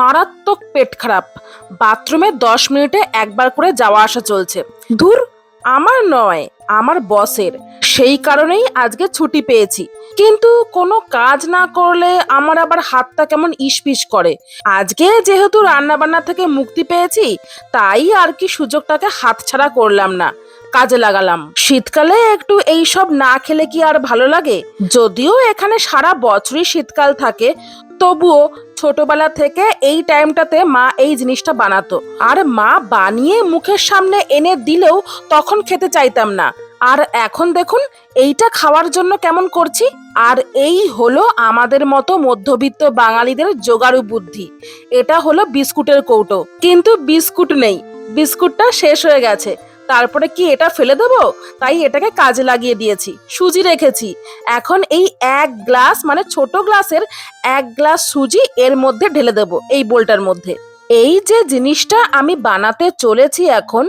মারাত্মক পেট খারাপ। বাথরুমে দশ মিনিটে একবার করে যাওয়া আসা চলছে। ধুর, আমার নয়, আমার বসের। সেই কারণেই আজকে ছুটি পেয়েছি। কিন্তু কোনো কাজ না করলে আমার আবার হাতটা কেমন ইসপিস করে। আজকে যেহেতু রান্নাবান্না থেকে মুক্তি পেয়েছি, তাই আর কি সুযোগটাকে হাতছাড়া করলাম না, কাজে লাগালাম। শীতকালে একটু এই সব না খেলে কি আর ভালো লাগে? যদিও এখানে সারা বছরই শীতকাল থাকে, তবুও ছোটবেলা থেকে এই টাইমটাতে মা এই জিনিসটা বানাতো। আর মা বানিয়ে মুখের সামনে এনে দিলেও তখন খেতে চাইতাম না। আর এখন দেখুন, এইটা খাওয়ার জন্য কেমন করছি? আর এই হলো আমাদের মতো মধ্যবিত্ত বাঙালিদের জোগাড়ু বুদ্ধি। এটা হলো বিস্কুটের কৌটো। কিন্তু বিস্কুট নেই। বিস্কুটটা শেষ হয়ে গেছে। তারপরে কি এটা ফেলে দেবো? তাই এটাকে কাজে লাগিয়ে দিয়েছি, সুজি রেখেছি। এখন এই এক গ্লাস মানে ছোট গ্লাসের এক গ্লাস সুজি এর মধ্যে ঢেলে দেবো, এই বোলটার মধ্যে। এই যে জিনিসটা আমি বানাতে চলেছি এখন,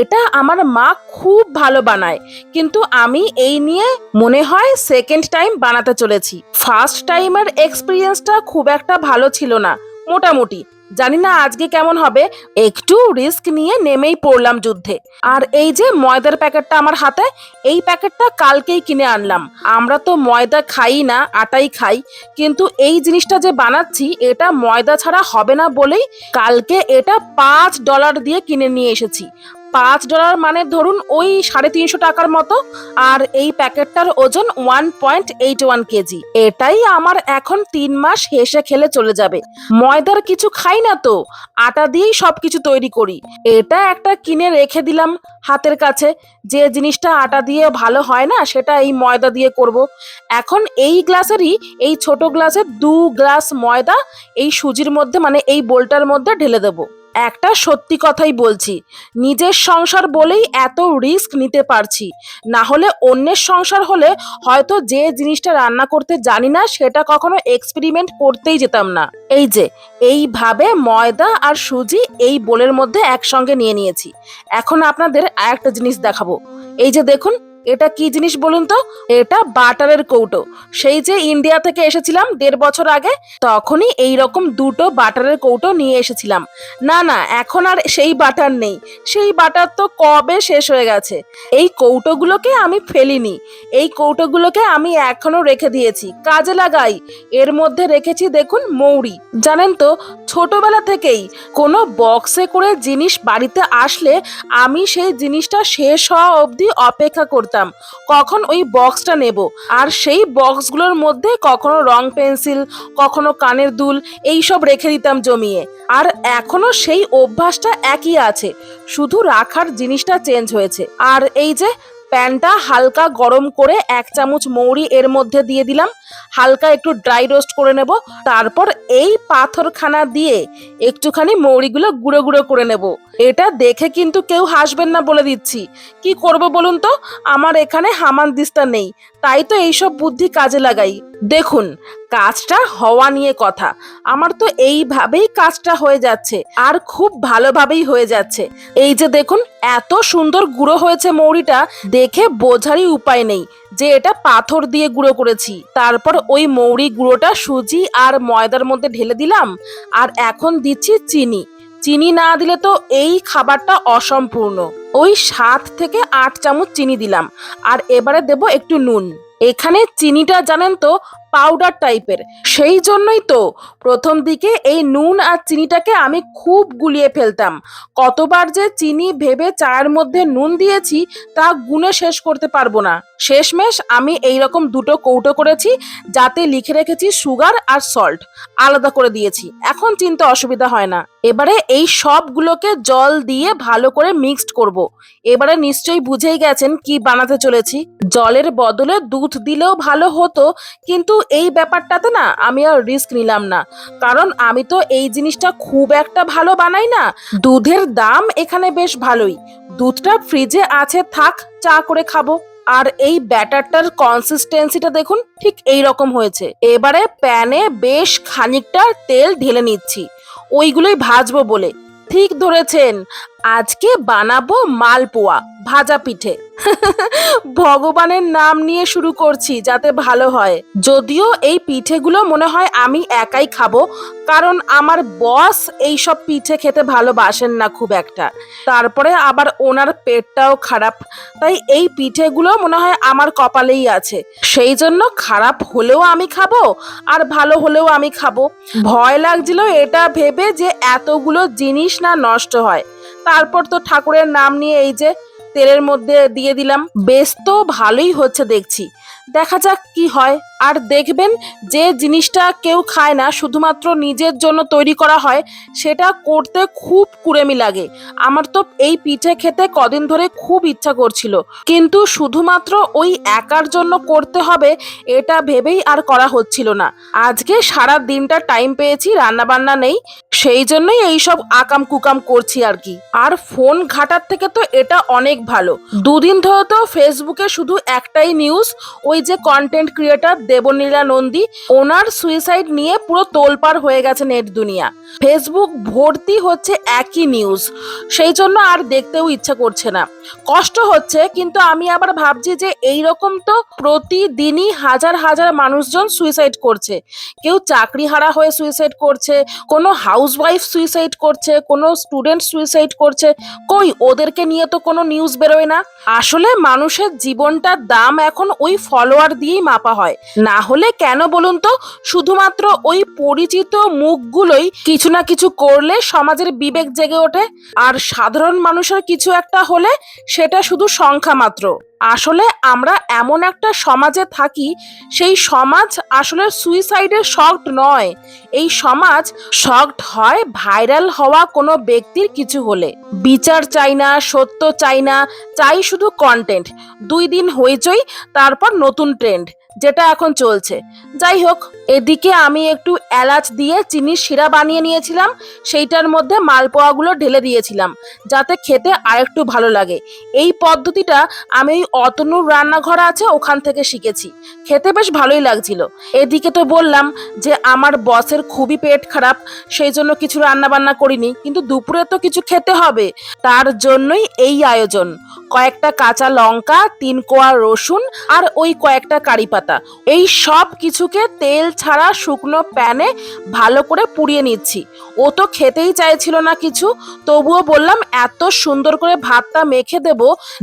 এটা আমার মা খুব ভালো বানায়। কিন্তু আমি এই নিয়ে মনে হয় সেকেন্ড টাইম বানাতে চলেছি। ফার্স্ট টাইমের এক্সপিরিয়েন্সটা খুব একটা ভালো ছিল না, মোটামুটি। জানি না আজকে কেমন হবে। একটু রিস্ক নিয়ে নেমেই পড়লাম যুদ্ধে। আর এই যে ময়দার প্যাকেটটা আমার হাতে, এই প্যাকেটটা কালকেই কিনে আনলাম। আমরা তো ময়দা খাই না, আটাই খাই। কিন্তু এই জিনিসটা যে বানাচ্ছি, এটা ময়দা ছাড়া হবে না বলেই কালকে এটা পাঁচ ডলার দিয়ে কিনে নিয়ে এসেছি। পাঁচ ডলার মানে ধরুন ওই সাড়ে তিনশো টাকার মতো, আর এই প্যাকেটটার ওজন one point eight one KG. এটাই আমার এখন তিন মাস হেসে খেলে চলে যাবে। ময়দার কিছু খাই না তো, আটা দিয়েই সব কিছু তৈরি করি। এটা একটা কিনে রেখে দিলাম হাতের কাছে। যে জিনিসটা আটা দিয়ে ভালো হয় না, সেটা এই ময়দা দিয়ে করব। এখন এই গ্লাসেরই, এই ছোট গ্লাসের দু গ্লাস ময়দা এই সুজির মধ্যে মানে এই বোলটার মধ্যে ঢেলে দেবো। একটা সত্যি কথাই বলছি, নিজের সংসার বলেই এত রিস্ক নিতে পারছি। না হলে অন্যের সংসার হলে হয়তো যে জিনিসটা রান্না করতে জানি না, সেটা কখনো এক্সপেরিমেন্ট করতেই যেতাম না। এই যে, এইভাবে ময়দা আর সুজি এই বোলের মধ্যে একসঙ্গে নিয়ে নিয়েছি। এখন আপনাদের আরেকটা জিনিস দেখাবো। এই যে দেখুন এটা কি জিনিস বলুন তো? এটা বাটারের কৌটো। সেই যে ইন্ডিয়া থেকে এসেছিলাম দেড় বছর আগে, তখনই এই রকম দুটো বাটারের কৌটো নিয়ে এসেছিলাম। না না, এখন আর সেই বাটার নেই। সেই বাটার তো কবে শেষ হয়ে গেছে? এই কৌটোগুলোকে আমি ফেলিনি। এই কৌটোগুলোকে আমি এখনও রেখে দিয়েছি। কাজে লাগাই। এর মধ্যে রেখেছি দেখুন মৌরি। জানেন তো, ছোটবেলা থেকেই কোনো বক্সে করে জিনিস বাড়িতে আসলে আমি সেই জিনিসটা শেষ হওয়া অবধি অপেক্ষা করতাম। কখন ওই বক্সটা নেব? আর সেই বক্সগুলোর মধ্যে কখনো রং পেন্সিল, কখনো কানের দুল এই সব রেখে দিতাম জমিয়ে। আর এখনও সেই অভ্যাসটা একই আছে, শুধু রাখার জিনিসটা চেঞ্জ হয়েছে। আর এই যে, প্যানটা হালকা গরম করে এক চামচ মৌরি এর মধ্যে দিয়ে দিলাম, হালকা একটু ড্রাই রোস্ট করে নেব, তারপর এই পাথরখানা দিয়ে একটুখানি মৌরিগুলো গুঁড়ো গুঁড়ো করে নেব। এটা দেখে কিন্তু কেউ হাসবেন না বলে দিচ্ছি। কি করব বলুন তো? আমার এখানে হামান দিস্তা নেই। তাই তো এইসব বুদ্ধি কাজে লাগাই। দেখুন, কাজটা হওয়া নিয়ে কথা। আমার তো এইভাবেই কাজটা হয়ে যাচ্ছে, আর খুব ভালোভাবেই হয়ে যাচ্ছে। এই যে দেখুন, এত সুন্দর গুঁড়ো হয়েছে মৌরিটা, দেখে বোঝারই উপায় নেই যে এটা পাথর দিয়ে গুঁড়ো করেছি। তারপর ওই মৌরি গুঁড়োটা সুজি আর ময়দার মধ্যে ঢেলে দিলাম, আর এখন দিচ্ছি চিনি। চিনি না দিলে তো এই খাবারটা অসম্পূর্ণ। ওই সাত থেকে আট চামচ চিনি দিলাম, আর এবারে দেব একটু নুন। এখানে চিনিটা জানেন তো পাউডার টাইপের সেই জন্যই তো প্রথম দিকে এই নুন আর চিনিটাকে আমি খুব গুলিয়ে ফেলতাম। কতবার যে চিনি ভেবে চায়ের মধ্যে নুন দিয়েছি, তা গুনে শেষ করতে পারব না। শেষমেশ আমি এই রকম দুটো কৌটো করেছি, যাতে লিখে রেখেছি সুগার আর সল্ট আলাদা করে দিয়েছি। এখন চিনতে অসুবিধা হয় না। এবারে এই সবগুলোকে জল দিয়ে ভালো করে মিক্সড করব। এবারে নিশ্চয়ই বুঝেই গেছেন কি বানাতে চলেছি। জলের বদলে দুধ দিলেও ভালো হতো, কিন্তু এই ব্যাপারটাতে না আমি আর রিস্ক নিলাম না। কারণ আমি তো এই জিনিসটা খুব একটা ভালো বানাই না। দুধের দাম এখানে বেশ ভালোই। দুধটা ফ্রিজে আছে, থাক, চা করে খাব। আর এই ব্যাটারটার কনসিস্টেন্সিটা দেখুন, ঠিক এই রকম হয়েছে। এবারে প্যানে বেশ খানিকটা তেল ঢেলে নিচ্ছি। ওইগুলোই ভাজবো বলে। ঠিক ধরেছেন। আজকে বানাবো মালপোয়া, ভাজা পিঠে। ভগবানের নাম নিয়ে শুরু করছি যাতে ভালো হয়। যদিও এই পিঠেগুলো মনে হয় আমি একাই খাব, কারণ আমার বস এই সব পিঠে খেতে ভালোবাসেন না খুব একটা। তারপরে আবার ওনার পেটটাও খারাপ, তাই এই পিঠেগুলো মনে হয় আমার কপালেই আছে। সেই জন্য খারাপ হলেও আমি খাব, আর ভালো হলেও আমি খাব। ভয় লাগছিল এটা ভেবে যে এতগুলো জিনিস না নষ্ট হয়। তারপর তো ঠাকুরের নাম নিয়ে এই যে তেলের মধ্যে দিয়ে দিলাম। বেশ তো ভালোই হচ্ছে দেখছি। দেখা যাক কি হয়। আর দেখবেন যে জিনিসটা কেউ খায় না, শুধুমাত্র নিজের জন্য তৈরি করা হয়, সেটা করতে খুব কুড়েমি লাগে। আমার তো এই পিঠে খেতে কদিন ধরে খুব ইচ্ছা করছিল। কিন্তু শুধুমাত্র ওই একার জন্য করতে হবে, এটা ভেবেই আর করা হচ্ছিল না। আজকে সারা দিনটা টাইম পেয়েছি রান্না বান্না নেই, সেই জন্যই এইসব আকাম কুকাম করছি আর কি। আর ফোন ঘাটার থেকে তো এটা অনেক ভালো। দুদিন ধরে তো ফেসবুকে শুধু একটাই নিউজ ওই যে কন্টেন্ট ক্রিয়েটার দেবনীলা নন্দী ওনার সুইসাইড নিয়ে পুরো তোলপাড় হয়ে গেছে নেট দুনিয়া। ফেসবুক ভর্তি হচ্ছে একই নিউজ সেই জন্য আর দেখতেও ইচ্ছা করছে না। কষ্ট হচ্ছে, কিন্তু আমি আবার ভাবছি যে এই রকম তো প্রতিদিনই হাজার হাজার মানুষজন সুইসাইড করছে। কেউ চাকরি হারা হয়ে সুইসাইড করছে, কোনো হাউসওয়াইফ সুইসাইড করছে, কোনো স্টুডেন্ট সুইসাইড করছে, কই ওদেরকে নিয়ে তো কোনো নিউজ বেরোয় না। আসলে মানুষের জীবনটার দাম এখন ওই ফলোয়ার দিয়েই মাপা হয়। না হলে কেন বলুন তো? শুধুমাত্র ওই পরিচিত মুখগুলোই কিছু না কিছু করলে সমাজের বিবেক জেগে ওঠে। আর সাধারণ মানুষের কিছু একটা হলে সেটা শুধু সংখ্যা মাত্র। আসলে আমরা এমন একটা সমাজে থাকি, সেই সমাজ আসলে সুইসাইডের শকড নয়। এই সমাজ শকড হয় ভাইরাল হওয়া কোনো ব্যক্তির কিছু হলে। বিচার চাই না, সত্য চাই না, চাই শুধু কন্টেন্ট দুই দিন হইচই, তারপর নতুন ট্রেন্ড যেটা এখন চলছে। যাই হোক এদিকে আমি একটু এলাচ দিয়ে চিনির শিরা বানিয়ে নিয়েছিলাম, সেইটার মধ্যে মালপোয়াগুলো ঢেলে দিয়েছিলাম, যাতে খেতে আরেকটু ভালো লাগে। এই পদ্ধতিটা আমি ওই অতনুর রান্নাঘর আছে, ওখান থেকে শিখেছি। খেতে বেশ ভালোই লাগছিল। এদিকে তো বললাম যে, আমার বসের খুবই পেট খারাপ, সেই জন্য কিছু রান্না বান্না করিনি, কিন্তু দুপুরে তো কিছু খেতে হবে। তার জন্যই এই আয়োজন। কয়েকটা কাঁচা লঙ্কা, তিন কোয়া রসুন, আর ওই কয়েকটা কারি পাতা। এই সব কিছুকে তেল ছাড়া শুকনো প্যানে ভালো করে পুড়িয়ে নিচ্ছি। ও তো খেতেই চাইছিল না কিছু, তবুও বললাম, এত সুন্দর করে ভাতটা মেখে দেব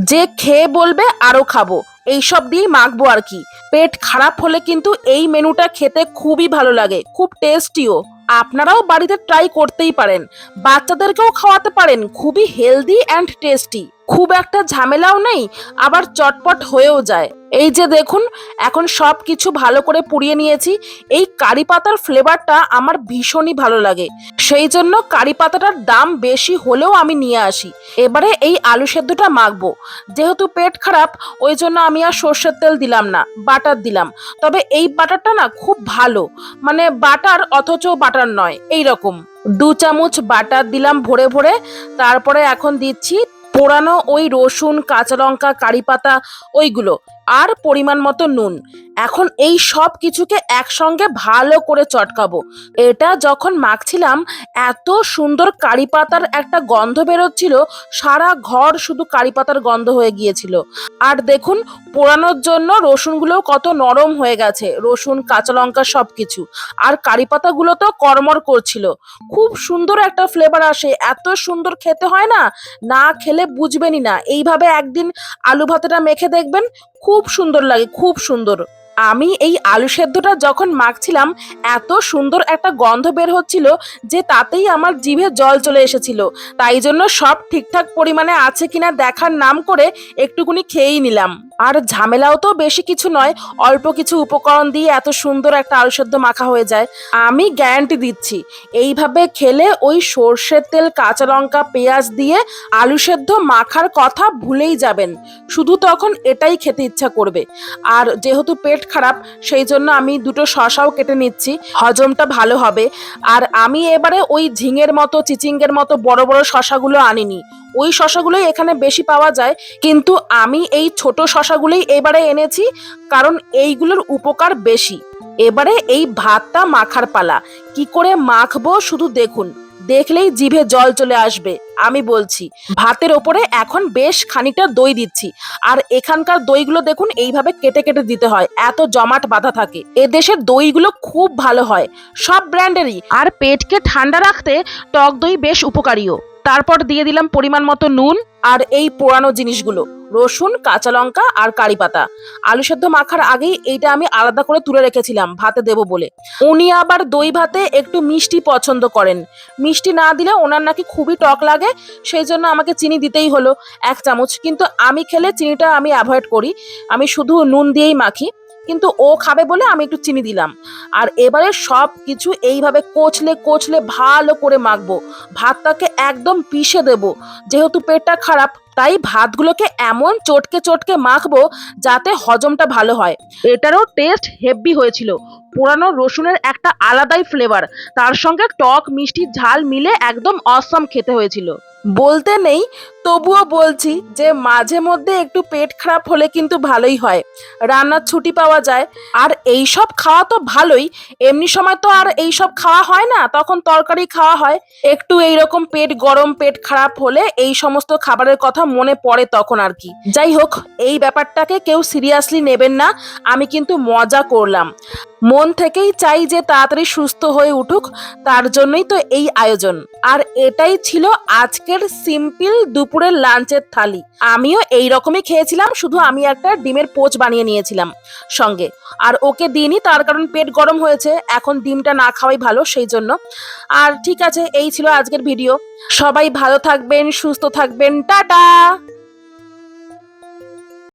যে খেয়ে বলবে আরও খাব। এইসব দিয়েই মাখবো আর কি। পেট খারাপ হলে কিন্তু এই মেনুটা খেতে খুবই ভালো লাগে, খুব টেস্টিও। আপনারাও বাড়িতে ট্রাই করতেই পারেন। বাচ্চাদেরকেও খাওয়াতে পারেন, খুবই হেলদি অ্যান্ড টেস্টি। খুব একটা ঝামেলাও নেই, আবার চটপট হয়েও যায়। এই যে দেখুন, এখন সব কিছু ভালো করে পুড়িয়ে নিয়েছি। এই কারি পাতার ফ্লেভারটা আমার ভীষণই ভালো লাগে। সেই জন্য কারি পাতাটার দাম বেশি হলেও আমি নিয়ে আসি। এবারে এই আলু সেদ্ধটা মাখবো। যেহেতু পেট খারাপ, ওই জন্য আমি আর সর্ষের তেল দিলাম না, বাটার দিলাম। তবে এই বাটারটা না খুব ভালো। মানে বাটার অথচ বাটার নয়, এই রকম। দু চামচ বাটার দিলাম ভরে ভরে। তারপরে এখন দিচ্ছি পোড়ানো ওই রসুন, কাঁচা লঙ্কা, কারি পাতা, ওইগুলো। আর পরিমাণ মতো নুন। এখন এই সব কিছুকে একসঙ্গে ভালো করে চটকাবো। এটা যখন মাখছিলাম, এত সুন্দর কারি পাতার একটা গন্ধ বেরোচ্ছিল, সারা ঘর শুধু কারি পাতার গন্ধ হয়ে গিয়েছিল। আর দেখুন, পোড়ানোর জন্য রসুনগুলো কত নরম হয়ে গেছে, রসুন, কাঁচা লঙ্কা সব কিছু আর কারি পাতাগুলো তো কর্মর করছিল। খুব সুন্দর একটা ফ্লেভার আসে, এত সুন্দর খেতে হয় না? না খেলে বুঝবেনই না। এইভাবে একদিন আলু ভাতেটা মেখে দেখবেন, খুব সুন্দর লাগে, খুব সুন্দর। আমি এই আলু সেদ্ধটা যখন মাখছিলাম, এত সুন্দর একটা গন্ধ বের হচ্ছিল যে তাতেই আমার জিভে জল চলে এসেছিল। তাই জন্য সব ঠিকঠাক পরিমাণে আছে কিনা দেখার নাম করে একটুকুনি খেয়েই নিলাম। আর ঝামেলাও তো বেশি কিছু নয়, অল্প কিছু উপকরণ দিয়ে এত সুন্দর একটা আলু সেদ্ধ মাখা হয়ে যায়। আমি গ্যারান্টি দিচ্ছি, এইভাবে খেলে ওই সর্ষের তেল, কাঁচা লঙ্কা, পেঁয়াজ দিয়ে আলু সেদ্ধ মাখার কথা ভুলেই যাবেন। শুধু তখন এটাই খেতে ইচ্ছা করবে। আর যেহেতু পেট খারাপ, সেই জন্য আমি দুটো শশাও কেটে নিচ্ছি, হজমটা ভালো হবে। আর আমি এবারে ওই ঝিঙের মতো, চিচিঙ্গের মতো বড় বড় শশাগুলো আনিনি। ওই শশাগুলোই এখানে বেশি পাওয়া যায়, কিন্তু আমি এই ছোট শশাগুলোই এবারে এনেছি, কারণ এইগুলোর উপকার বেশি। এবারে এই ভাতটা মাখার পালা। কি করে মাখবো শুধু দেখুন। দেখলেই জিভে জল চলে আসবে, আমি বলছি। ভাতের ওপরে এখন বেশ খানিকটা দই দিচ্ছি। আর এখানকার দইগুলো দেখুন, এইভাবে কেটে কেটে দিতে হয়। এত জমাট বাঁধা থাকে। এদেশের দইগুলো খুব ভালো হয়। সব ব্র্যান্ডেরই। আর পেটকে ঠান্ডা রাখতে টক দই বেশ উপকারীও। তারপর দিয়ে দিলাম পরিমাণ মতো নুন আর এই পোড়ানো জিনিসগুলো। রসুন, কাঁচা লঙ্কা আর কারি পাতা। আলু সেদ্ধ মাখার আগেই এইটা আমি আলাদা করে তুলে রেখেছিলাম, ভাতে দেবো বলে। উনি আবার দই ভাতে একটু মিষ্টি পছন্দ করেন। মিষ্টি না দিলে ওনার নাকি খুবই টক লাগে, সেই জন্য আমাকে চিনি দিতেই হলো এক চামচ। কিন্তু আমি খেলে চিনিটা আমি অ্যাভয়েড করি। আমি শুধু নুন দিয়েই মাখি। কিন্তু ও খাবে বলে আমি একটু চিনি দিলাম। আর এবারে সব কিছু এইভাবে কোচলে কোচলে ভালো করে মাখবো। ভাতটাকে একদম পিষে দেব। যেহেতু পেটটা খারাপ, তাই ভাতগুলোকে এমন চটকে চটকে মাখবো যাতে হজমটা ভালো হয়। এটারও টেস্ট হেভি হয়েছিল। পোড়ানো রসুনের একটা আলাদাই ফ্লেভার তার সঙ্গে টক, মিষ্টি, ঝাল মিলে একদম অসম খেতে হয়েছিল। বলতে নেই, তবুও বলছি যে মাঝে মধ্যে একটু পেট খারাপ হলে কিন্তু ভালোই হয়। রান্নার ছুটি পাওয়া যায়। আর এই সব খাওয়া তো ভালোই। এমনি সময় তো আর এই সব খাওয়া হয় না, তখন তরকারি খাওয়া হয়। একটু এইরকম পেট গরম, পেট খারাপ হলে এই সমস্ত খাবারের কথা মনে পড়ে তখন আর কি। যাই হোক, এই ব্যাপারটাকে কেউ সিরিয়াসলি নেবেন না, আমি কিন্তু মজা করলাম। মন থেকেই চাই যে তাড়াতাড়ি সুস্থ হয়ে উঠুক, তার জন্যই তো এই আয়োজন। আর এটাই ছিল আজকের সিম্পল দুপুরের লাঞ্চের থালি। আমিও এই রকমই খেয়েছিলাম, শুধু আমি একটা ডিমের পোচ বানিয়ে নিয়েছিলাম সঙ্গে। আর ওকে দিইনি, তার কারণ পেট গরম হয়েছে, এখন ডিমটা না খাওয়াই ভালো সেই জন্য। আর ঠিক আছে, এই ছিল আজকের ভিডিও। সবাই ভালো থাকবেন, সুস্থ থাকবেন, টাটা!